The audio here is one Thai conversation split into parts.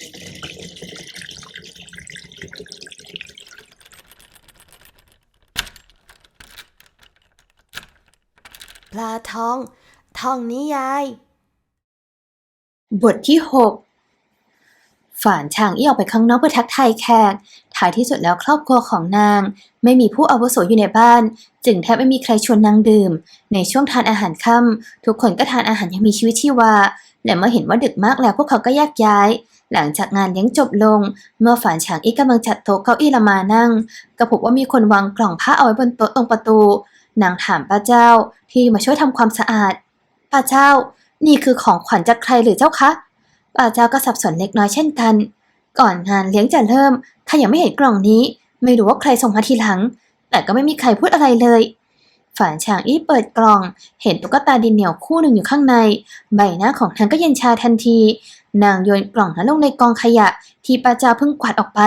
ปลาทอง ทองนิยาย บทที่6ฝ่านช่างอี้ออกไปข้างนอกเพื่อทักทายแขก ท้ายที่สุดแล้วครอบครัวของนาง ไม่มีผู้อาวุโสอยู่ในบ้าน จึงแทบไม่มีใครชวนนางดื่ม ในช่วงทานอาหารค่ำทุกคนก็ทานอาหารอยังมีชีวิตชีวา และเมื่อเห็นว่าดึกมากแล้วพวกเขาก็แยกย้าย หลังจากงานเลี้ยงจบลง เมื่อฝานฉางอี้กำลังจัดโต๊ะเก้าอี้ละมานั่งก็พบว่ามีคนวางกล่องผ้าเอาไว้บนโต๊ะตรงประตู นางถามป้าเจ้าที่มาช่วยทำความสะอาดป้าเจ้า นี่คือของขวัญจากใครหรือเจ้าคะป้าเจ้าก็สับสนเล็กน้อยเช่นกัน ก่อนงานเลี้ยงจะเริ่มข้ายังไม่เห็นกล่องนี้ ไม่รู้ว่าใครส่งมาทีหลัง แต่ก็ไม่มีใครพูดอะไรเลยฝานฉางอี้เปิดกล่อง เห็นตุ๊กตาดินเหนียวคู่หนึ่งอยู่ข้างใน ใบหน้าของนางก็เย็นชาทันที นางโยนกล่องนั้นลงในกองขยะที่ป้าเจ้าเพิ่งกวาดออกไป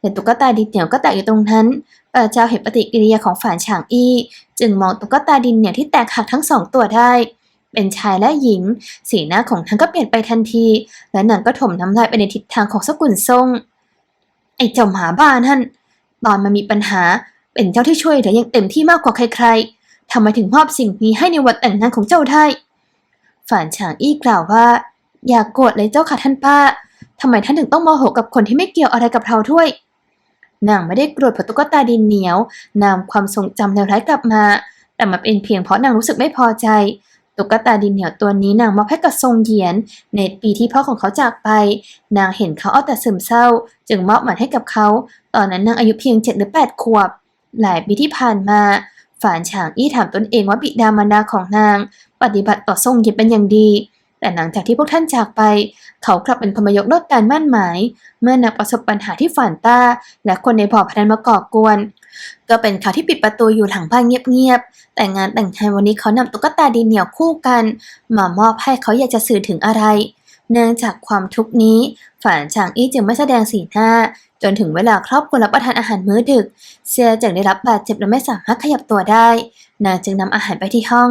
และตุ๊กตาดินเหนียวก็แตกอยู่ตรงนั้นป้าเจ้าเห็นปฏิกิริยาของฝานฉางอี้ จึงมองตุ๊กตาดินเหนียวที่แตกหักทั้งสองตัวได้ เป็นชายและหญิง สีหน้าของทั้งก็เปลี่ยนไปทันที และนางก็ถมน้ำลายไปในทิศทางของสกุลทรงไอ้เจ้าหมาบ้านั่นตอนมันมีปัญหาเป็นเจ้าที่ช่วยเหลือยังเต็มที่มากกว่าใครๆทำไมถึงมอบสิ่งนี้ให้ในวันแต่งงานของเจ้าได้ ฝานฉางอี้กล่าวว่า อย่ากโกรธเลยเจ้าค่ะท่านป้าทำไมท่านถึงต้องโมโหกับคนที่ไม่เกี่ยวอะไรกับเราด้วย นางไม่ได้โกรธเพราะตุ๊กตาดินเหนียวนำความทรงจำเลวร้ายกลับมา แต่มันเป็นเพียงเพราะนางรู้สึกไม่พอใจ ตุ๊กตาดินเหนียวตัวนี้นางมอบให้กับทรงเหยียน ในปีที่พ่อของเขาจากไป นางเห็นเขาเอาแต่ซึมเศร้า จึงมอบมันให้กับเขา ตอนนั้นนางอายุเพียงเจ็ดหรือแปดขวบ หลายปีที่ผ่านมา ฝานฉางอี้ถามตนเองว่าบิดามารดาของนาง ปฏิบัติต่อทรงเหยียนเป็นอย่างดี แต่หลังจากที่พวกท่านจากไป เขากลับเป็นพมยกเลิกการมั่นหมาย เมื่อนางประสบปัญหาที่ฝ่านต้า และคนในบ่อพนันมาก่อกวน ก็เป็นเขาที่ปิดประตูอยู่หลังบ้านเงียบๆ แต่งานแต่งงานวันนี้เขานำตุ๊กตาดินเหนียวคู่กันมามอบให้เขาอยากจะสื่อถึงอะไร เนื่องจากความทุกข์นี้ฝานฉางอี้จึงไม่แสดงสีหน้า จนถึงเวลาครอบครัวรับประทานอาหารมื้อดึก เซียจึงได้รับบาดเจ็บและไม่สามารถขยับตัวได้ นางจึงนำอาหารไปที่ห้อง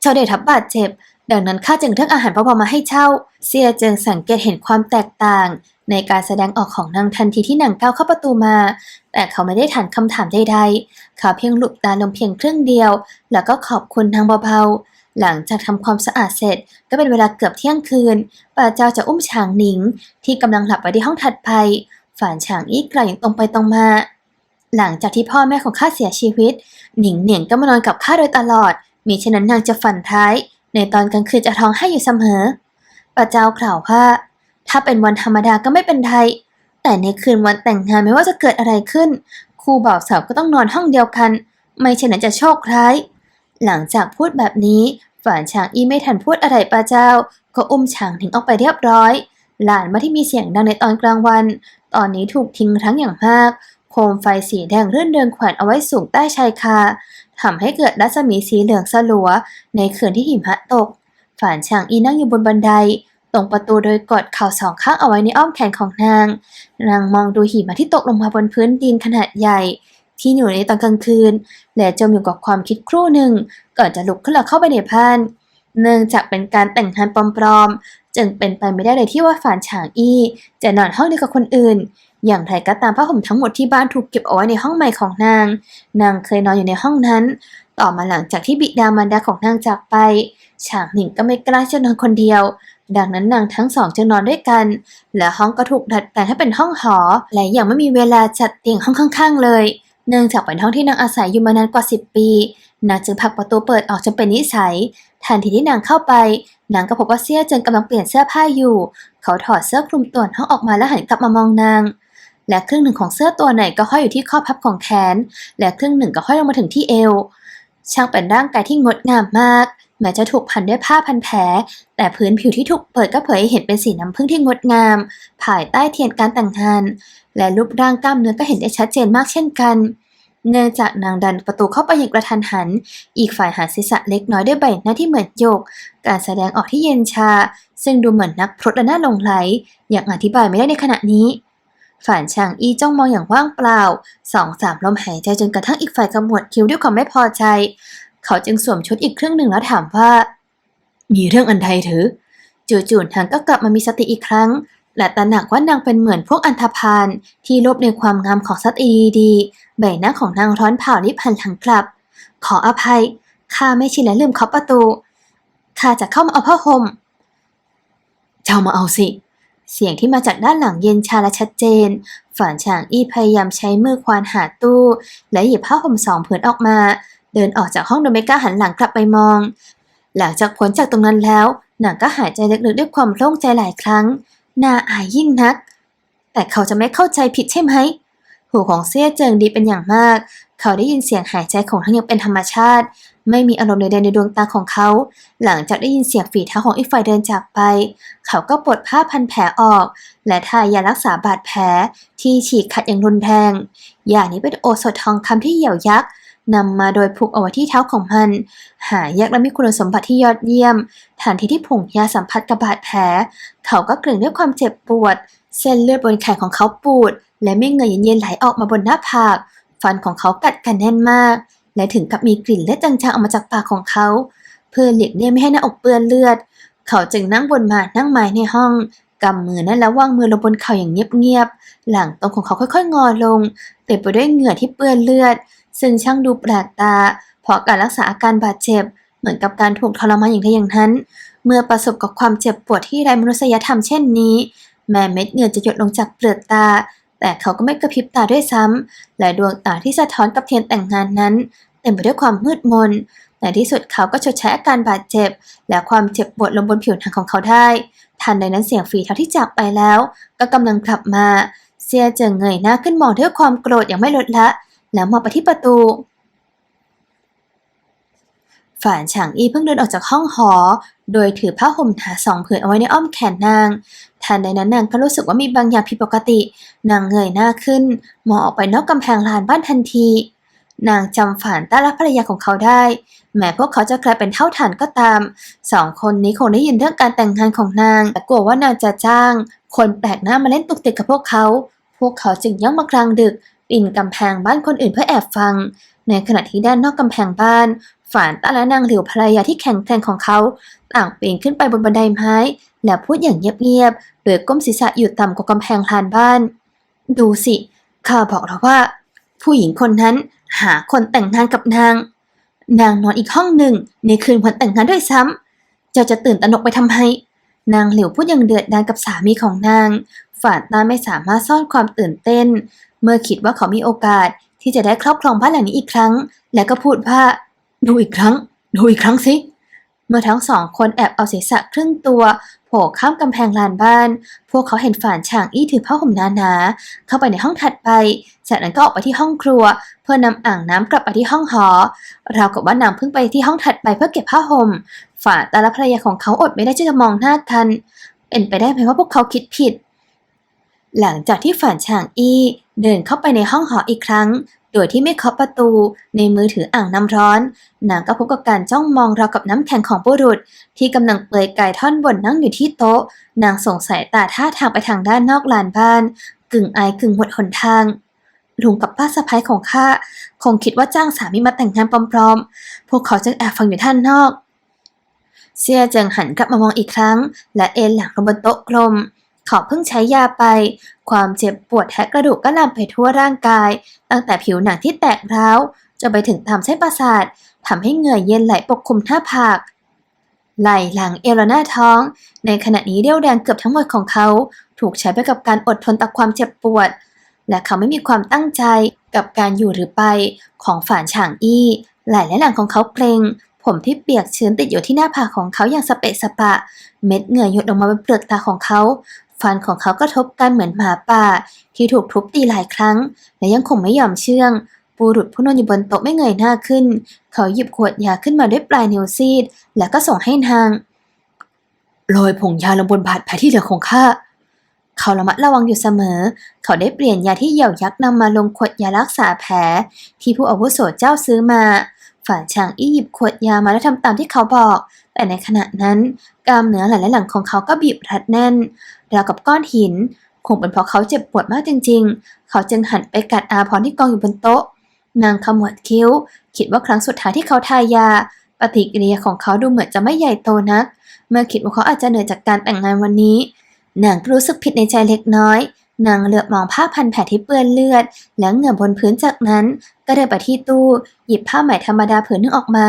เจ้าได้รับบาดเจ็บ ดังนั้นข้าจึงเลือกอาหารเบาๆมาให้เจ้าเซียจึงสังเกตเห็นความแตกต่าง ในการแสดงออกของนางทันทีที่นางก้าวเข้าประตูมา แต่เขาไม่ได้ถามคำถามใดๆ เขาเพียงหลุบตาลงเพียงครึ่งเดียว แล้วก็ขอบคุณนางเบาๆ หลังจากทำความสะอาดเสร็จ ก็เป็นเวลาเกือบเที่ยงคืนป้าเจ้าจะอุ้มฉางหนิง ที่กำลังหลับไปที่ห้องถัดไป ฝ่านฉางอี้กล่าวอย่างตรงไปตรงมาหลังจากที่พ่อแม่ของข้าเสียชีวิต หนิงเหนียงก็มานอนกับข้าโดยตลอด มีฉะนั้นนางจะฝันท้าย ในตอนกลางคืนจะร้องไห้อยู่เสมอป้าเจ้ากล่าวว่า ถ้าเป็นวันธรรมดาก็ไม่เป็นไร แต่ในคืนวันแต่งงานไม่ว่าจะเกิดอะไรขึ้น คู่บ่าวสาวก็ต้องนอนห้องเดียวกัน ไม่เช่นนั้นจะโชคร้าย หลังจากพูดแบบนี้ฝ่านฉางอีไม่ทันพูดอะไรป้าเจ้า ก็อุ้มฉางหนิงออกไปเรียบร้อย หลานมาที่มีเสียงดังในตอนกลางวัน ตอนนี้ถูกทิ้งทั้งอย่างมาก โคมไฟสีแดงเรื่อนเริงแขวนเอาไว้สูงใต้ชายคา ทำให้เกิดรัศมีสีเหลืองสลัว ในคืนที่หิมะตก ฝานฉางอีนั่งอยู่บนบันได ตรงประตูโดยกดเข่าสองข้างเอาไว้ในอ้อมแขนของนาง นางมองดูหิมะที่ตกลงมาบนพื้นดินขนาดใหญ่ ที่อยู่ในตอนกลางคืน และจมอยู่กับความคิดครู่หนึ่ง ก่อนจะลุกขึ้นแล้วเข้าไปในบ้าน เนื่องจากเป็นการแต่งงานปลอมๆ จึงเป็นไปไม่ได้เลยที่ว่าฝานฉางอี้จะนอนห้องเดียวกับคนอื่น อย่างไรก็ตามผ้าห่มทั้งหมดที่บ้านถูกเก็บเอาไว้ในห้องใหม่ของนาง นางเคยนอนอยู่ในห้องนั้น ต่อมาหลังจากที่บิดามารดาของนางจากไป ฉางหนิงก็ไม่กล้าจะนอนคนเดียว ดังนั้นนางทั้งสองจึงนอนด้วยกัน และห้องก็ถูกดัดแปลงให้เป็นห้องหอ และยังไม่มีเวลาจัดเตียงห้องข้าง ๆ เลย เนื่องจากเป็นห้องที่นางอาศัยอยู่มานานกว่า 10 ปี นางจึงผลักประตูเปิดออกจนเป็นนิสัย ทันทีที่นางเข้าไป นางก็พบว่าเซี่ยเจิงกำลังเปลี่ยนเสื้อผ้าอยู่ เขาถอดเสื้อคลุมตัวห้องออกมาแล้วหันกลับมามองนาง และครึ่งหนึ่งของเสื้อตัวไหนก็ห้อยอยู่ที่ข้อพับของแขน และครึ่งหนึ่งก็ห้อยลงมาถึงที่เอว ช่างเป็นร่างกายที่งดงามมาก แม้จะถูกพันด้วยผ้าพันแผล แต่พื้นผิวที่ถูกเปิดก็เผยให้เห็นเป็นสีน้ำผึ้งที่งดงาม ภายใต้เทียนการแต่งงาน และรูปร่างกล้ามเนื้อก็เห็นได้ชัดเจนมากเช่นกันเนื่องจากนางดันประตูเข้าไปอย่างกระทันหัน อีกฝ่ายหันศีรษะเล็กน้อยด้วยใบหน้าที่เหมือนโยก การแสดงออกที่เย็นชา ซึ่งดูเหมือนนักพรตและน่าหลงไหล อย่างอธิบายไม่ได้ในขณะนี้ ฝ่านช่างอีจ้องมองอย่างว่างเปล่าสองสามลมหายใจจนกระทั่งอีกฝ่ายกำหมวดคิ้วด้วยความไม่พอใจ เขาจึงสวมชุดอีกเครึ่องหนึ่งแล้วถามว่า มีเรื่องอันใดหรือจู่ๆนางก็กลับมามีสติอีกครั้ง และตระหนักว่านางเป็นเหมือนพวกอันธพาลที่ลภในความงามของสตรีดี ใบหน้าของนางร้อนเผาริบหันหลังกลับ ขออภัยข้าไม่ชินและลืมเคาะประตูข้าจะเข้ามาเอาผ้าห่มเจ้ามาเอาสิ เสียงที่มาจากด้านหลังเย็นชาและชัดเจน ฝานฉางอี้พยายามใช้มือควานหาตู้ และหยิบผ้าห่มสองผืนออกมา เดินออกจากห้องโดยไม่กล้าหันหลังกลับไปมอง หลังจากพ้นจากตรงนั้นแล้วนางก็หายใจลึกๆด้วยความโล่งใจหลายครั้ง น่าอายยิ่งนัก แต่เขาจะไม่เข้าใจผิดใช่ไหม หูของเซี่ยเจิงดีเป็นอย่างมาก เขาได้ยินเสียงหายใจของทั้งยังเป็นธรรมชาติ ไม่มีอารมณ์ใดๆในดวงตาของเขา หลังจากได้ยินเสียงฝีเท้าของอีกฝ่ายเดินจากไป เขาก็ปลดผ้าพันแผลออก และทายารักษาบาดแผลที่ฉีกขาดอย่างรุนแรงอย่างนี้เป็นโอสถทองคำที่เหี่ยวยักษ์นำมาโดยผูกเอาไว้ที่เท้าของมัน หายากและมีคุณสมบัติที่ยอดเยี่ยมทันที่ที่ผงยาสัมผัสกับบาดแผล เขาก็กลืนด้วยความเจ็บปวด เส้นเลือดบนแขนของเขาปูด และไม่เงื่อเย็นๆไหลออกมาบนหน้าผาก ฟันของเขากัดกันแน่นมาก และถึงกับมีกลิ่นเลือดจางๆออกมาจากปากของเขา เพื่อหลีกเลี่ยงไม่ให้หน้าอกเปื้อนเลือด เขาจึงนั่งบนมานั่งไม้ในห้องกำมือนั่นแล้ววางมือลงบนเข่าอย่างเงียบๆ หลังตรงของเขาค่อยๆ งอลง เต็มไปด้วยเหงื่อที่เปื้อนเลือด ซึ่งช่างดูแปลกตา เพราะการรักษาอาการบาดเจ็บ เหมือนกับการถูกทรมานอย่างใดอย่างนั้น เมื่อประสบกับความเจ็บปวดที่ไร้มนุษยธรรมเช่นนี้ แม้เม็ดเหงื่อจะหยดลงจากเปลือกตา แต่เขาก็ไม่กระพริบตาด้วยซ้ำและดวงตาที่สะท้อนกับเทียนแต่งงานนั้น ต็มไปด้วยความมืดมน ในที่สุดเขาก็ชดใช้อาการบาดเจ็บ และความเจ็บปวดลงบนผิวหนังของเขาได้ ทันใดนั้นเสียงฝีเท้าที่จากไปแล้ว ก็กำลังกลับมา เซียเจิงเงยหน้าขึ้นมองด้วยความโกรธอย่างไม่ลดละ แล้วมองไปที่ประตูฝ่านฉางอีเพิ่งเดินออกจากห้องหอ โดยถือผ้าห่มหนาสองผืนเอาไว้ในอ้อมแขนนาง ทันใดนั้นนางก็รู้สึกว่ามีบางอย่างผิดปกติ นางเงยหน้าขึ้น มองออกไปนอกกำแพงลานบ้านทันที นางจำฝานต้าและภรรยาของเขาได้ แม้พวกเขาจะกลายเป็นเท่าฐานก็ตาม สองคนนี้คงได้ยินเรื่องการแต่งงานของนาง แต่กลัวว่านางจะจ้าง คนแปลกหน้ามาเล่นตุกติกกับพวกเขา พวกเขาจึงย่องมากลางดึกปีนกำแพงบ้านคนอื่นเพื่อแอบฟัง ในขณะที่ด้านนอกกำแพงบ้าน ฝานต้าและนางหลิวภรรยาที่แข็งแกร่งของเขาต่างปีนขึ้นไปบนบันไดไม้ และพูดอย่างเงียบๆโดยก้มศีรษะอยู่ต่ำกว่ากำแพงลานบ้าน ดูสิ ข้าบอกแล้วว่า ผู้หญิงคนนั้น หาคนแต่งงานกับนาง นางนอนอีกห้องหนึ่งในคืนวันแต่งงานด้วยซ้ำเจ้าจะตื่นตระหนกไปทำไมนางหลิวพูดอย่างเดือดดาลกับสามีของนาง ฝ่าตาไม่สามารถซ่อนความตื่นเต้น เมื่อคิดว่าเขามีโอกาสที่จะได้ครอบครองบ้านหลังนี้อีกครั้ง และก็พูดว่า ดูอีกครั้ง ดูอีกครั้งสิ เมื่อทั้งสองคนแอบเอาศีรษะครึ่งตัว โผล่ข้ามกำแพงลานบ้าน พวกเขาเห็นฝานฉางอี้ถือผ้าห่มหนาๆเข้าไปในห้องถัดไป จากนั้นก็ออกไปที่ห้องครัว เพื่อนำอ่างน้ำกลับไปที่ห้องหอราวกับว่านางเพิ่งไปที่ห้องถัดไปเพื่อเก็บผ้าห่ม ฝานตาและภรรยาของเขาอดไม่ได้ที่จะมองหน้ากัน เป็นไปได้ไหมว่าพวกเขาคิดผิด หลังจากที่ฝานฉางอี้เดินเข้าไปในห้องหออีกครั้ง โดยที่ไม่เคาะประตูในมือถืออ่างน้ำร้อน นางก็พบกับการจ้องมองราวกับน้ำแข็งของบุรุษ ที่กำลังเปลือยกายท่อนบนนั่งอยู่ที่โต๊ะ นางส่งสายตาท่าทางไปทางด้านนอกลานบ้าน กึ่งอายกึ่งหมดหนทางลุงกับป้าสะพ้ายของข้าคงคิดว่าจ้างสามีมาแต่งงานปลอมๆ พวกเขาจึงแอบฟังอยู่ท่านนอก เซียเจิงหันกลับมามองอีกครั้ง และเอนหลังลงบนโต๊ะกลม เขาเพิ่งใช้ยาไป ความเจ็บปวดแทะกระดูกก็ลามไปทั่วร่างกาย ตั้งแต่ผิวหนังที่แตกร้าวจนไปถึงตามเส้นประสาททำให้เหงื่อเย็นไหลปกคลุมหน้าผากไหล่หลังเอวและหน้าท้อง ในขณะนี้เรี่ยวแรงเกือบทั้งหมดของเขา ถูกใช้ไปกับการอดทนต่อความเจ็บปวด และเขาไม่มีความตั้งใจกับการอยู่หรือไปของฝานฉางอี้ ไหล่และหลังของเขาเกรงผมที่เปียกชื้นติดอยู่ที่หน้าผากของเขาอย่างสเปะสปะ เม็ดเหงื่อหยดลงมาบนเปลือกตาของเขา ฟันของเขาก็ทบกันเหมือนหมาป่า ที่ถูกทุบตีหลายครั้ง และยังคงไม่ยอมเชื่องบุรุษผู้นอนอยู่บนโต๊ะไม่เงยหน้าขึ้น เขาหยิบขวดยาขึ้นมาด้วยปลายนิ้วซีด แล้วก็ส่งให้นางโรยผงยาลงบนบาดแผลที่เหลือของข้า เขาระมัดระวังอยู่เสมอ เขาได้เปลี่ยนยาที่เหยี่ยวยักษ์นำมาลงขวดยารักษาแผล ที่ผู้อาวุโสเจ้าซื้อมา ฝ่ายชางอี้หยิบขวดยามาและทำตามที่เขาบอก แต่ในขณะนั้น กล้ามเนื้อหล่และหลังของเขาก็บีบรัดแน่น ราวกับก้อนหิน คงเป็นเพราะเขาเจ็บปวดมากจริง ๆ เขาจึงหันไปกัดอาพรที่กองอยู่บนโต๊ะ นางขมวดคิ้ว คิดว่าครั้งสุดท้ายที่เขาทายา ปฏิกิริยาของเขาดูเหมือนจะไม่ใหญ่โตนัก เมื่อคิดว่าเขาอาจจะเหนื่อยจากการแต่งงานวันนี้ นางรู้สึกผิดในใจเล็กน้อย นางเหลือบมองผ้าพันแผลที่เปื้อนเลือด และเหงื่อบนพื้นจากนั้น ก็เดินไปที่ตู้ หยิบผ้าไหมธรรมดาผืนหนึงออกมา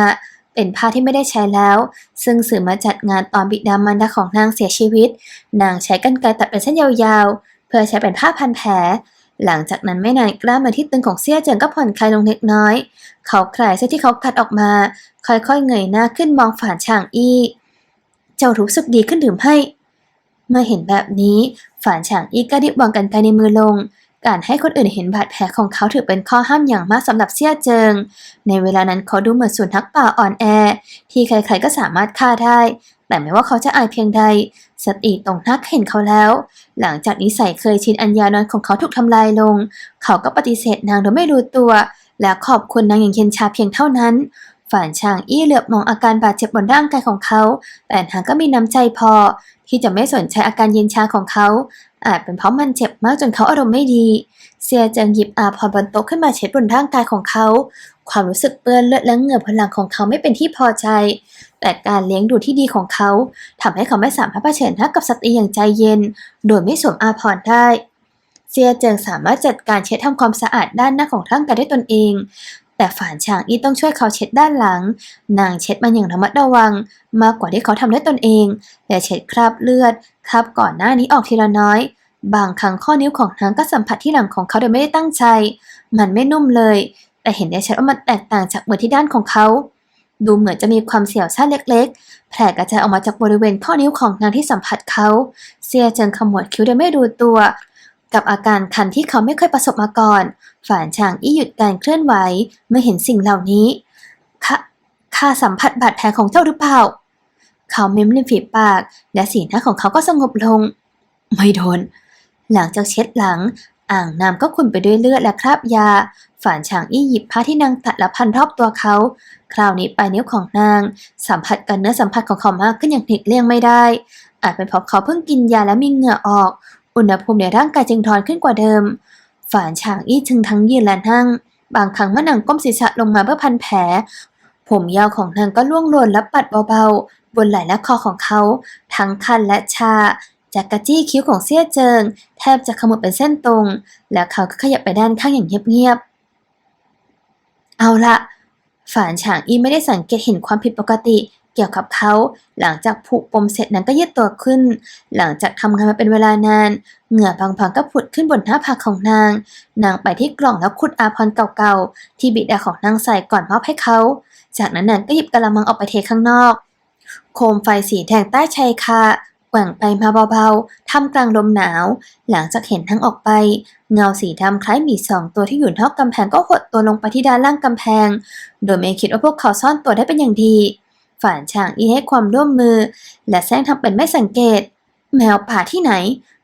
เป็นผ้าที่ไม่ได้ใช้แล้ว ซึ่งสื่อมาจัดงานตอนบิดามารดาของนางเสียชีวิต นางใช้กรรไกรตัดเป็นเส้นยาวๆ เพื่อใช้เป็นผ้าพันแผล หลังจากนั้นไม่นานกล้ามเนื้อที่ตึงของเสี่ยเจิงก็ผ่อนคลายลงเล็กน้อย เขาคลายเส้นที่เขากัดออกมา ค่อยๆเงยหน้าขึ้นมองฝานช่างอี้ เจ้ารู้สึกดีขึ้นหรือไม่เมื่อเห็นแบบนี้ฝานฉางอี้ก็รีบวางกันไกรในมือลง การให้คนอื่นเห็นบาดแผลของเขาถือเป็นข้อห้ามอย่างมากสำหรับเสี่ยเจิง ในเวลานั้นเขาดูเหมือนสุนัขป่าอ่อนแอ ที่ใครๆก็สามารถฆ่าได้ แต่ไม่ว่าเขาจะอายเพียงใด สติตรงน้าก็เห็นเขาแล้ว หลังจากนิสัยเคยชินอันยานานของเขาถูกทำลายลง เขาก็ปฏิเสธนางโดยไม่รู้ตัว และขอบคุณนางอย่างเย็นชาเพียงเท่านั้น ฝ่านช่างอี้เหลือบมองอาการบาดเจ็บบนร่างกายของเขา แต่นางก็มีน้ำใจพอ ที่จะไม่สนใจอาการเย็นชาของเขา อาจเป็นเพราะมันเจ็บมากจนเขาอารมณ์ไม่ดี เซียเจิงหยิบอาพรบนโต๊ะขึ้นมาเช็ดบนร่างกายของเขา ความรู้สึกเปื้อนเลือดและเหงื่อพลังของเขาไม่เป็นที่พอใจ แต่การเลี้ยงดูที่ดีของเขาทำให้เขาไม่สามารถเผชิญหน้ากับสตรีอย่างใจเย็น โดยไม่สวมอาภรได้เซียเจิงสามารถจัดการเช็ดทำความสะอาดด้านหน้าของร่างกายด้วยตนเอง แต่ฝานฉางอี้ต้องช่วยเขาเช็ดด้านหลัง นางเช็ดมันอย่างระมัดระวัง มากกว่าที่เขาทำด้วยตนเอง และเช็ดคราบเลือดคราบก่อนหน้านี้ออกทีละน้อย บางครั้งข้อนิ้วของนางก็สัมผัสที่หลังของเขาโดยไม่ได้ตั้งใจ มันไม่นุ่มเลย แต่เห็นได้ชัดว่ามันแตกต่างจากมือที่ด้านของเขา ดูเหมือนจะมีความเสียวซ่าเล็ก ๆ แผลกระจายออกมาจากบริเวณข้อนิ้วของนางที่สัมผัสเขา เซียเจิงขมวดคิ้วโดยไม่รู้ตัว กับอาการคันที่เขาไม่เคยประสบมาก่อน ฝานช่างอี้หยุดการเคลื่อนไหวเมื่อเห็นสิ่งเหล่านี้ข้าข้าสัมผัสบาดแผลของเจ้าหรือเปล่า เขาเม้มริมฝีปาก และสีหน้าของเขาก็สงบลง ไม่โดน หลังจากเช็ดหลัง อ่างน้ำก็ขุ่นไปด้วยเลือดและคราบยา ฝานช่างอี้หยิบผ้าที่นางตัดและพันรอบตัวเขา คราวนี้ปลายนิ้วของนาง สัมผัสกับเนื้อสัมผัสของเขามากขึ้นอย่างหลีกเลี่ยงไม่ได้อาจเป็นเพราะเขาเพิ่งกินยาและมีเหงื่อออก อุณหภูมิในร่างกายจึงร้อนขึ้นกว่าเดิม ฝานฉางอี้จึงทั้งยืนและนั่ง บางครั้งเมื่อนางก้มศีรษะลงมาเพื่อพันแผล ผมยาวของนางก็ล่วงหล่นและปัดเบาๆ บนไหล่และคอของเขา ทั้งคันและชาจากกระจี้คิ้วของเสี้ยเจิง แทบจะขมวดเป็นเส้นตรง แล้วเขาก็ขยับไปด้านข้างอย่างเงียบๆ เอาละฝานฉางอี้ไม่ได้สังเกตเห็นความผิดปกติ กี่ยวกับเขา หลังจากผูกปมเสร็จนั้นก็ยืดตัวขึ้น หลังจากทำงานมาเป็นเวลานาน เหงื่อบางๆก็ผุดขึ้นบนหน้าผากของนาง นางไปที่กล่องแล้วขุดอาพรเก่าๆ ที่บิดาของนางใส่ก่อนมอบให้เขา จากนั้นนางก็หยิบกระมังออกไปเทข้างนอก โคมไฟสีแดงใต้ชายคาแกว่งไปมาเบาๆ ท่ามกลางลมหนาว หลังจากเห็นทั้งออกไป เงาสีดำคล้ายหมีสองตัวที่อยู่นอกกำแพงก็หดตัวลงไปที่ด้านล่างกำแพง โดยไม่คิดว่าพวกเขาซ่อนตัวได้เป็นอย่างดี ฝ่านช่างอีให้ความร่วมมือ และแซงทำเป็นไม่สังเกต แมวป่าที่ไหน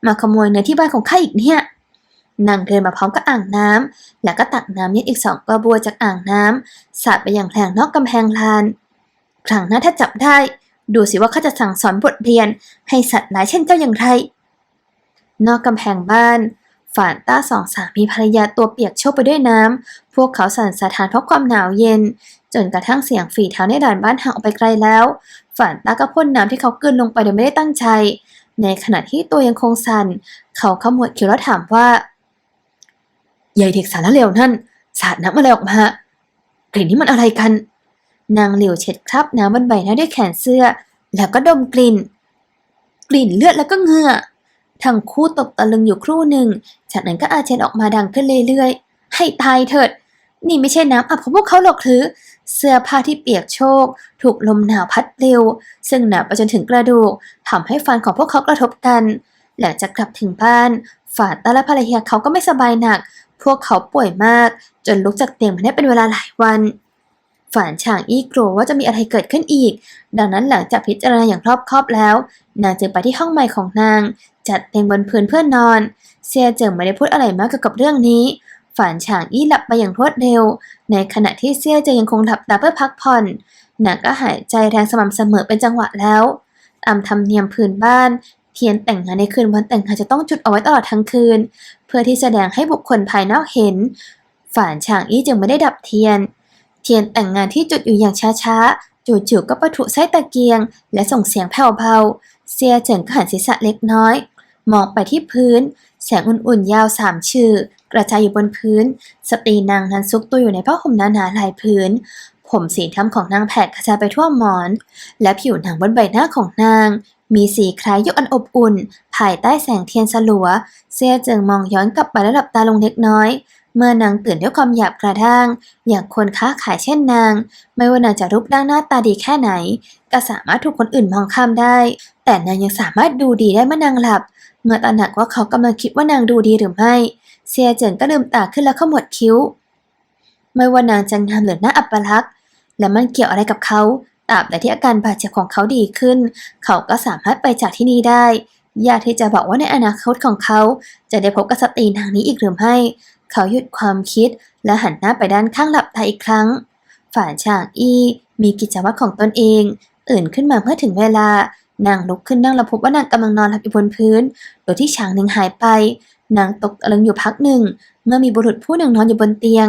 มาขโมยเนื้อที่บ้านของข้าอีกเนี่ยนางเดินมาพร้อมกับอ่างน้ำแล้วก็ตักน้ำเย็นอีกสองกระบวยจากอ่างน้ำสาดไปอย่างแรงนอกกำแพงลาน ครั้งหน้าถ้าจับได้ ดูสิว่าข้าจะสั่งสอนบทเรียน ให้สัตว์หลายเช่นเจ้าอย่างไร นอกกำแพงบ้านฝานต้าสองสามีภรรยาตัวเปียกโชกไปด้วยน้ำพวกเขาสั่นสะท้านเพราะความหนาวเย็น จนกระทั่งเสียงฝีเท้าในด่านบ้านห่างออกไปไกลแล้วฝานตาก็พ่นน้ำที่เขากลืนลงไปโดยไม่ได้ตั้งใจ ในขณะที่ตัวยังคงสั่น เขาขมวดคิ้วแล้วถามว่าใหญ่เด็กสารเลวนั่น สาดน้ำอะไรออกมากลิ่นนี่มันอะไรกัน นางเหลียวเช็ดคราบน้ำบนใบหน้าด้วยแขนเสื้อ แล้วก็ดมกลิ่น กลิ่นเลือดแล้วก็เหงื่อ ทั้งคู่ตกตะลึงอยู่ครู่หนึ่ง จากนั้นก็อาเจียนออกมาดังขึ้นเรื่อยๆ ให้ตายเถิด นี่ไม่ใช่น้ำอาบของพวกเขาหรอกหรือ เสื้อผ้าที่เปียกโชก ถูกลมหนาวพัดเร็ว ซึ่งหนาวไปจนถึงกระดูกทำให้ฟันของพวกเขากระทบกัน หลังจากกลับถึงบ้านฝาตาและภรรยาเขาก็ไม่สบายหนัก พวกเขาป่วยมาก จนลุกจากเตียงไม่ได้เป็นเวลาหลายวันฝานฉางอี้กลัวว่าจะมีอะไรเกิดขึ้นอีก ดังนั้นหลังจากพิจารณาอย่างรอบคอบแล้ว นางจึงไปที่ห้องใหม่ของนาง จัดเตียงบนพื้นเพื่อนนอน เซียเจิงไม่ได้พูดอะไรมากเกี่ยวกับเรื่องนี้ ฝานฉางอี้หลับไปอย่างรวดเร็ว ในขณะที่เซียจิงยังคงหลับตาเพื่อพักผ่อนนางก็หายใจแรงสม่ำเสมอเป็นจังหวะแล้วตามธรรมเนียมพื้นบ้าน เทียนแต่งงานในคืนวันแต่งงานจะต้องจุดเอาไว้ตลอดทั้งคืน เพื่อที่แสดงให้บุคคลภายนอกเห็น ฝานฉางอี้จึงไม่ได้ดับเทียน เทียนแต่งงานที่จุดอยู่อย่างช้าๆจู่ๆก็ประทุไส้ตะเกียง และส่งเสียงแผ่วเบาเซียเจิงก็หันศีรษะเล็กน้อย มองไปที่พื้น แสงอุ่นๆยาวสามชื่อ กระจายอยู่บนพื้น สตรีนางนั้นซุกตัวอยู่ในผ้าห่มหนาๆหลายพื้น ผมสีท้ำของนางแผ่กระจายไปทั่วหมอน และผิวหนังบนใบหน้าของนาง มีสีคล้ายยกอันอบอุ่น ภายใต้แสงเทียนสลัว เสียเจิงมองย้อนกลับไปและหลับตาลงเล็กน้อย เมื่อนางตื่นด้วยความหยาบกระด้าง อย่างคนค้าขายเช่นนาง ไม่ว่านางจะรูปร่างหน้าตาดีแค่ไหน ก็สามารถถูกคนอื่นมองข้ามได้ แต่นางยังสามารถดูดีได้เมื่อนางหลับ เมื่อตระหนักว่าเขากำลังคิดว่านางดูดีหรือไม่ เสียเจิงก็ลืมตาขึ้นแล้วขมวดคิ้ว ไม่ว่านางจะงามหรือหน้าอัปลักษณ์และมันเกี่ยวอะไรกับเขาตราบใดที่อาการบาดเจ็บของเขาดีขึ้น เขาก็สามารถไปจากที่นี่ได้ ยากที่จะบอกว่าในอนาคตของเขา จะได้พบกับสตรีนางนี้อีกหรือไม่ เขาหยุดความคิด และหันหน้าไปด้านข้างหลับตาอีกครั้ง ฝ่านช่างอี้มีกิจวัตรของตนเอง ตื่นขึ้นมาเมื่อถึงเวลา นางลุกขึ้นนั่งและพบว่านางกำลังนอนหลับอยู่บนพื้น โดยที่ช้างหนึ่งหายไป นางตกตะลึงอยู่พักหนึ่ง เมื่อมีบุรุษผู้หนึ่งนอนอยู่บนเตียง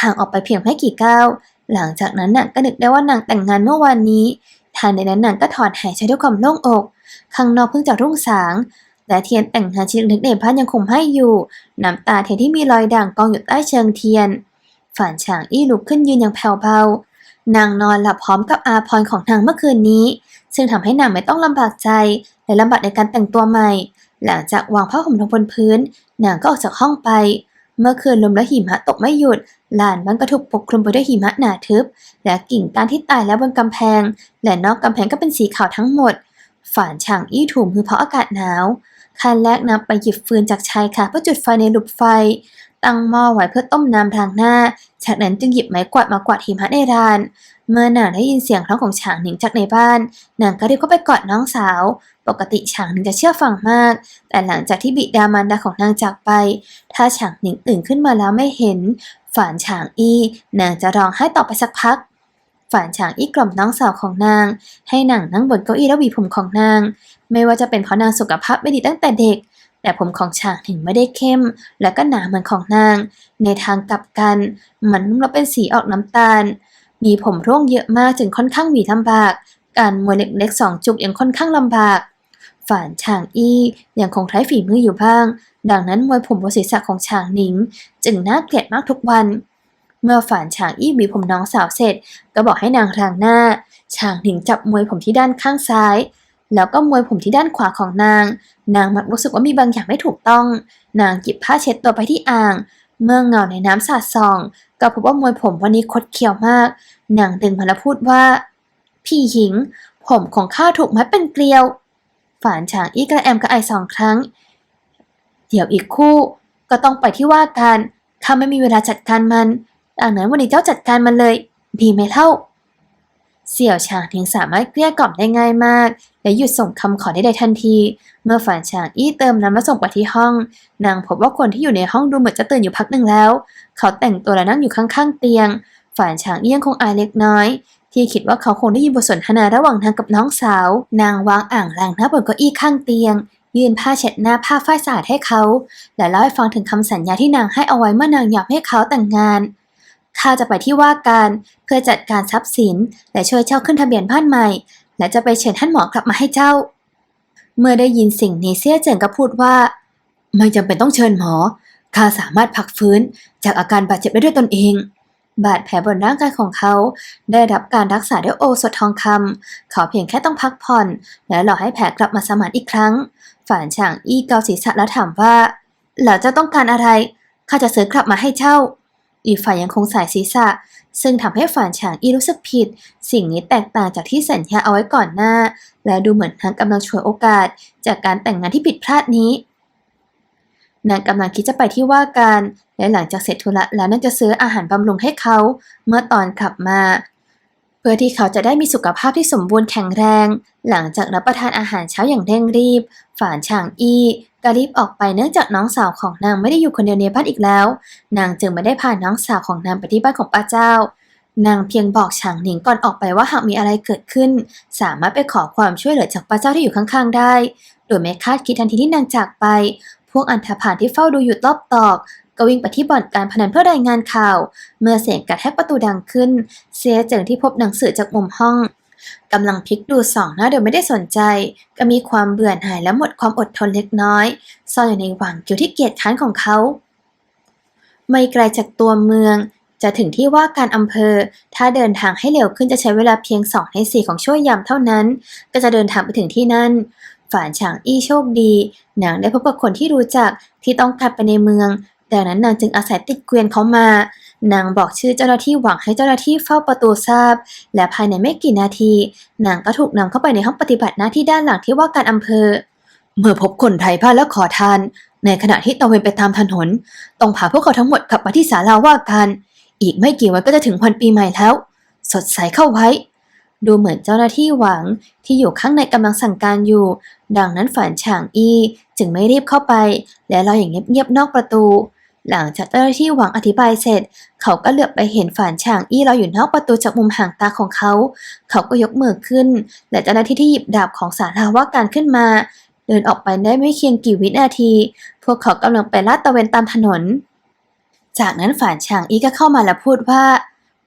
ห่างออกไปเพียงไม่กี่ก้าว หลังจากนั้นนางก็นึกได้ว่านางแต่งงานเมื่อวานนี้ทันใดนั้นนางก็ถอนหายใจด้วยความโล่งอก ข้างนอกเพิ่งจะรุ่งสาง และเทียนแต่งงานชิ้นเล็กในบ้านยังคงให้อยู่ น้ำตาเทียนที่มีรอยด่างกองอยู่ใต้เชิงเทียน ฝ่านฉางอี้ลุกขึ้นยืนอย่างแผ่วเบานางนอนหลับพร้อมกับอาพรของนางเมื่อคืนนี้ ซึ่งทำให้นางไม่ต้องลำบากใจและลำบากในการแต่งตัวใหม่ หลังจากวางผ้าห่มลงบนพื้น นางก็ออกจากห้องไป เมื่อคืนลมและหิมะตกไม่หยุด ลานบ้านก็ถูกปกคลุมไปด้วยหิมะหนาทึบ และกิ่งก้านที่ตายแล้วบนกำแพง และนอกกำแพงก็เป็นสีขาวทั้งหมด ฝานช่างอี้ถูมือเพราะอากาศหนาวขั้นแรกนำไปหยิบฟืนจากชายคาเพื่อจุดไฟในหลุมไฟ ตั้งหม้อไว้เพื่อต้มน้ำทางหน้า จากนั้นจึงหยิบไม้กวาดมากวาดหิมะในราน เมื่อนางได้ยินเสียงร้องของฉางหนิงจากในบ้าน นางก็รีบเข้าไปกอดน้องสาว ปกติฉางหนิงจะเชื่อฟังมาก แต่หลังจากที่บิดามารดาของนางจากไป ถ้าฉางหนิงตื่นขึ้นมาแล้วไม่เห็น ฝานฉางอี้ นางจะร้องไห้ต่อไปสักพัก ฝานฉางอี้กล่อมน้องสาวของนาง ให้นางนั่งบนเก้าอี้และหวีผมของนาง ไม่ว่าจะเป็นเพราะนางสุขภาพไม่ดีตั้งแต่เด็ก แต่ผมของฉางหนิงไม่ได้เข้ม และก็หนาเหมือนของนาง ในทางกลับกัน มันนุ่มและเป็นสีออกน้ำตาล มีผมร่วงเยอะมากจึงค่อนข้างหวีลำบาก การมวยเล็กๆสองจุกยังค่อนข้างลำบากฝานฉางอี้ยังคงใช้ฝีมืออยู่บ้าง ดังนั้นมวยผมบนศีรษะของฉางหนิง จึงน่าเกลียดมากทุกวัน เมื่อฝานฉางอี้หวีผมน้องสาวเสร็จ ก็บอกให้นางรางหน้า ฉางหนิงจับมวยผมที่ด้านข้างซ้าย แล้วก็มวยผมที่ด้านขวาของนาง นางมักรู้สึกว่ามีบางอย่างไม่ถูกต้อง นางหยิบผ้าเช็ดตัวไปที่อ่าง เมื่อเงาในน้ำสาดส่อง ก็พบว่ามวยผมวันนี้คดเคี้ยวมาก นางดึงมาแล้วพูดว่า พี่หญิง ผมของข้าถูกมัดเป็นเกลียว ฝานฉางอีกระแอมกระไอสองครั้ง เดี๋ยวอีกคู่ ก็ต้องไปที่ว่าการข้าไม่มีเวลาจัดการมันดังนั้นวันนี้เจ้าจัดการมันเลย ดีไหมเล่า เสี่ยวฉางทิงสามารถเกลี้ยกล่อมได้ง่ายมาก และหยุดส่งคำขอได้ใดทันที เมื่อฝานฉางอี้เติมน้ำและส่งไปที่ห้อง นางพบว่าคนที่อยู่ในห้องดูเหมือนจะตื่นอยู่พักหนึ่งแล้ว เขาแต่งตัวและนั่งอยู่ข้างๆเตียง ฝานฉางอี้ยังคงอายเล็กน้อย ที่คิดว่าเขาคงได้ยินบทสนทนาระหว่างนางกับน้องสาว นางวางอ่างล้างหน้าบนเก้าอี้ข้างเตียง ยื่นผ้าเช็ดหน้าผ้าฝ้ายสะอาดให้เขา และเล่าให้ฟังถึงคำสัญญาที่นางให้เอาไว้เมื่อนางยอมให้เขาแต่งงาน ข้าจะไปที่ว่าการเพื่อจัดการทรัพย์สิน และช่วยเจ้าขึ้นทะเบียนบ้านใหม่ และจะไปเชิญท่านหมอกลับมาให้เจ้า เมื่อได้ยินสิ่งนี้เสี่ยเจิงก็พูดว่า ไม่จำเป็นต้องเชิญหมอข้าสามารถพักฟื้นจากอาการบาดเจ็บได้ด้วยตนเอง บาดแผลบนร่างกายของเขา ได้รับการรักษาด้วยโอสถทองคำเขาเพียงแค่ต้องพักผ่อน และรอให้แผลกลับมาสมานอีกครั้งฝานฉางอี้เกาศีรษะแล้วถามว่าแล้วเจ้าต้องการอะไรข้าจะซื้อกลับมาให้เจ้า อีกฝ่ายยังคงสายศีรษะ ซึ่งทำให้ฝ่านฉางอีรู้สึกผิด สิ่งนี้แตกต่างจากที่สัญญาเอาไว้ก่อนหน้า และดูเหมือนทั้งกำลังฉวยโอกาส จากการแต่งงานที่ผิดพลาดนี้นางกำลังคิดจะไปที่ว่าการ และหลังจากเสร็จธุระแล้วนางจะซื้ออาหารบำรุงให้เขา เมื่อตอนกลับมา เพื่อที่เขาจะได้มีสุขภาพที่สมบูรณ์แข็งแรง หลังจากรับประทานอาหารเช้าอย่างเร่งรีบ ฝานช่างอี้ก็รีบออกไปเนื่องจากน้องสาวของนางไม่ได้อยู่คนเดียวในบ้านอีกแล้ว นางจึงไม่ได้พาน้องสาวของนางไปที่บ้านของป้าเจ้า นางเพียงบอกฉางหนิงก่อนออกไปว่าหากมีอะไรเกิดขึ้น สามารถไปขอความช่วยเหลือจากป้าเจ้าที่อยู่ข้างๆได้ โดยไม่คาดคิดทันทีที่นางจากไป พวกอันธพาลที่เฝ้าดูอยู่รอบตอก ก็วิ่งไปที่บ่อนการพนันเพื่อรายงานข่าว เมื่อเสียงกระแทกประตูดังขึ้น เสียเจิงที่พบหนังสือจากมุมห้องกำลังพลิกดูสองหน้าโดยไม่ได้สนใจ ก็มีความเบื่อหน่ายและหมดความอดทนเล็กน้อย ซ่อนอยู่ในหว่างคิวที่เกียจค้านของเขา ไม่ไกลจากตัวเมือง จะถึงที่ว่าการอำเภอ ถ้าเดินทางให้เร็วขึ้นจะใช้เวลาเพียงสองในสี่ของช่วยามเท่านั้น ก็จะเดินทางไปถึงที่นั่น ฝานฉางอี้โชคดี นางได้พบกับคนที่รู้จักที่ต้องกลับไปในเมือง ดังนั้นนางจึงอาศัยติดเกวียนเขามา นางบอกชื่อเจ้าหน้าที่หวังให้เจ้าหน้าที่เฝ้าประตูทราบ และภายในไม่กี่นาที นางก็ถูกนำเข้าไปในห้องปฏิบัติหน้าที่ด้านหลังที่ว่าการอำเภอ เมื่อพบคนไทยพลาและขอทาน ในขณะที่ตะเวนไปตามถนน ต้องพาพวกเขาทั้งหมดกลับมาที่ศาลาว่าการ อีกไม่กี่วันก็จะถึงวันปีใหม่แล้ว สดใสเข้าไว้ ดูเหมือนเจ้าหน้าที่หวังที่อยู่ข้างในกำลังสั่งการอยู่ ดังนั้นฝานฉางอี้จึงไม่รีบเข้าไป และรออย่างเงียบๆนอกประตู หลังจากเจ้าหน้าที่หวังอธิบายเสร็จ เขาก็เหลือบไปเห็นฝานฉางอี้รออยู่นอกประตูจากมุมห่างตาของเขา เขาก็ยกมือขึ้น และเจ้าหน้าที่ที่หยิบดาบของสาราว่าการขึ้นมา เดินออกไปได้ไม่เคียงกี่วินาที พวกเขากำลังไปลาดตระเวนตามถนน จากนั้นฝานฉางอี้ก็เข้ามาและพูดว่า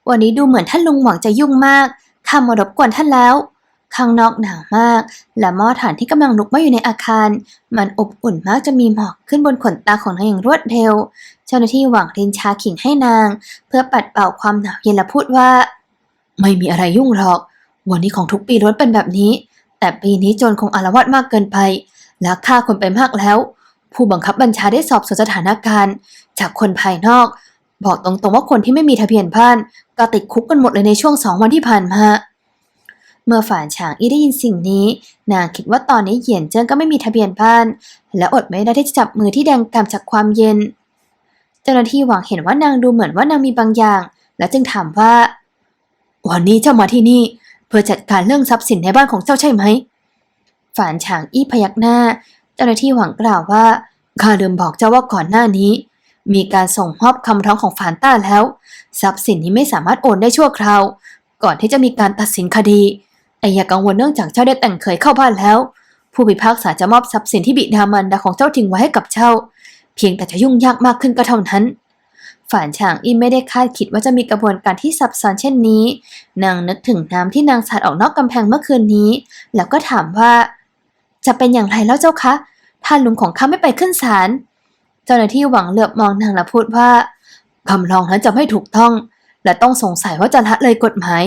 วันนี้ดูเหมือนท่านลุงหวังจะยุ่งมาก ข้ามารบกวนท่านแล้ว ข้างนอกหนาวมาก และหม้อถ่านที่กำลังลุกไหม้อยู่ในอาคาร มันอบอุ่นมากจะมีหมอกขึ้นบนขนตาของนางอย่างรวดเร็ว เจ้าหน้าที่หวังรินชาขิงให้นาง เพื่อปัดเป่าความหนาวเย็นและพูดว่า ไม่มีอะไรยุ่งหรอก วันนี้ของทุกปีล้วนเป็นแบบนี้ แต่ปีนี้โจรคงอารวาสมากเกินไปและฆ่าคนไปมากแล้ว ผู้บังคับบัญชาได้สอบสวนสถานการณ์ จากคนภายนอก บอกตรงๆว่าคนที่ไม่มีทะเบียนบ้านก็ติดคุกกันหมดเลยในช่วงสองวันที่ผ่านมา เมื่อฝานฉางอี้ได้ยินสิ่งนี้ นางคิดว่าตอนนี้เหยียนเจิ้งก็ไม่มีทะเบียนบ้าน และอดไม่ได้ที่จะจับมือที่แดงกำจากความเย็น เจ้าหน้าที่หวังเห็นว่านางดูเหมือนว่านางมีบางอย่าง และจึงถามว่าวันนี้เจ้ามาที่นี่ เพื่อจัดการเรื่องทรัพย์สินในบ้านของเจ้าใช่ไหมฝานฉางอี้พยักหน้า เจ้าหน้าที่หวังกล่าวว่าข้าลืมบอกเจ้าว่าก่อนหน้านี้ มีการส่งมอบคำร้องของฟานต้าแล้ว ทรัพย์สินนี้ไม่สามารถโอนได้ชั่วคราว ก่อนที่จะมีการตัดสินคดีแต่อย่ากังวลเนื่องจากเจ้าได้แต่งเคยเข้าบ้านแล้ว ผู้พิพากษาจะมอบทรัพย์สินที่บิดามารดาของเจ้าทิ้งไว้ให้กับเจ้า เพียงแต่จะยุ่งยากมากขึ้นก็เท่านั้นฝานฉางอี้ไม่ได้คาดคิดว่าจะมีกระบวนการที่ซับซ้อนเช่นนี้ นางนึกถึงน้ำที่นางสาดออกนอกกำแพงเมื่อคืนนี้ แล้วก็ถามว่า จะเป็นอย่างไรแล้วเจ้าคะท่านลุงของข้าไม่ไปขึ้นศาล เจ้าหน้าที่หวังเหลือบมองนางและพูดว่าคำร้องนั้นจะไม่ถูกต้อง และต้องสงสัยว่าจะละเลยกฎหมาย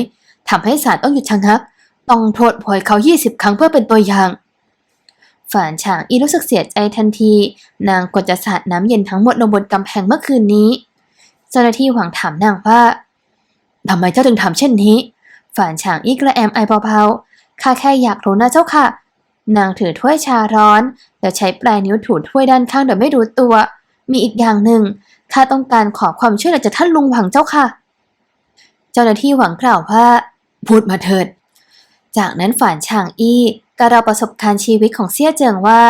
ทำให้ศาลต้องหยุดชะงัก ต้องโทษพวยเขา 20 ครั้งเพื่อเป็นตัวอย่างฝานฉางอีรู้สึกเสียใจทันที นางกดจะสาดน้ำเย็นทั้งหมดลงบนกำแพงเมื่อคืนนี้ เจ้าหน้าที่หวังถามนางว่าทำไมเจ้าถึงทำเช่นนี้ ฝานฉางอีกระแอมไอเบาๆข้าแค่อยากรู้นะเจ้าค่ะ นางถือถ้วยชาร้อน แล้วใช้ปลายนิ้วถูถ้วยด้านข้างโดยไม่รู้ตัว มีอีกอย่างหนึ่งข้าต้องการขอความช่วยเหลือจากท่านลุงหวังเจ้าค่ะ เจ้าหน้าที่หวังกล่าวว่า พูดมาเถิด จากนั้นฝานฉางอี้ก็เราประสบการณ์ชีวิตของเสี่ยเจิงว่า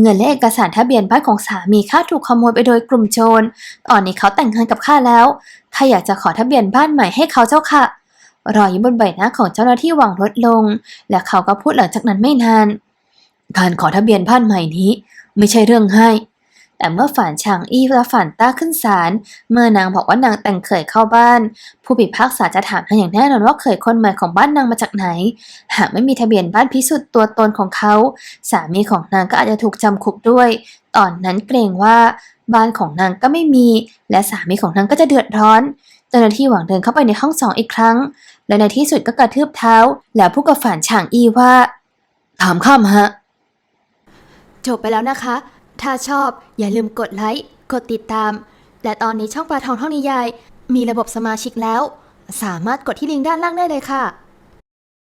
เงินและเอกสารทะเบียนบ้านของสามีข้าถูกขโมยไปโดยกลุ่มโจร ตอนนี้เขาแต่งงานกับข้าแล้วข้าอยากจะขอทะเบียนบ้านใหม่ให้เขาเจ้าค่ะ รอยยิ้มบนใบหน้าของเจ้าหน้าที่หวังลดลง และเขาก็พูดหลังจากนั้นไม่นาน การขอทะเบียนบ้านใหม่นี้ ไม่ใช่เรื่องง่ายแต่เมื่อฝานฉางอี้และฝานต้าขึ้นศาลเมื่อนางบอกว่านางแต่งเขยเข้าบ้าน ผู้พิพากษาจะถามนางอย่างแน่นอนว่าเขยคนใหม่ของบ้านนางมาจากไหน หากไม่มีทะเบียนบ้านพิสูจน์ตัวตนของเขา สามีของนางก็อาจจะถูกจำคุกด้วย ตอนนั้นเกรงว่าบ้านของนางก็ไม่มี และสามีของนางก็จะเดือดร้อน เจ้าหน้าที่หวังเดินเข้าไปในห้องสองอีกครั้ง และในที่สุดก็กระทืบเท้า แล้วพูดกับฝานฉางอีว่า ถามข้ามฮะ จบไปแล้วนะคะ ถ้าชอบอย่าลืมกดไลค์ กดติดตาม และตอนนี้ช่องปลาทองท่องนิยาย มีระบบสมาชิกแล้ว สามารถกดที่ลิงก์ด้านล่างได้เลยค่ะ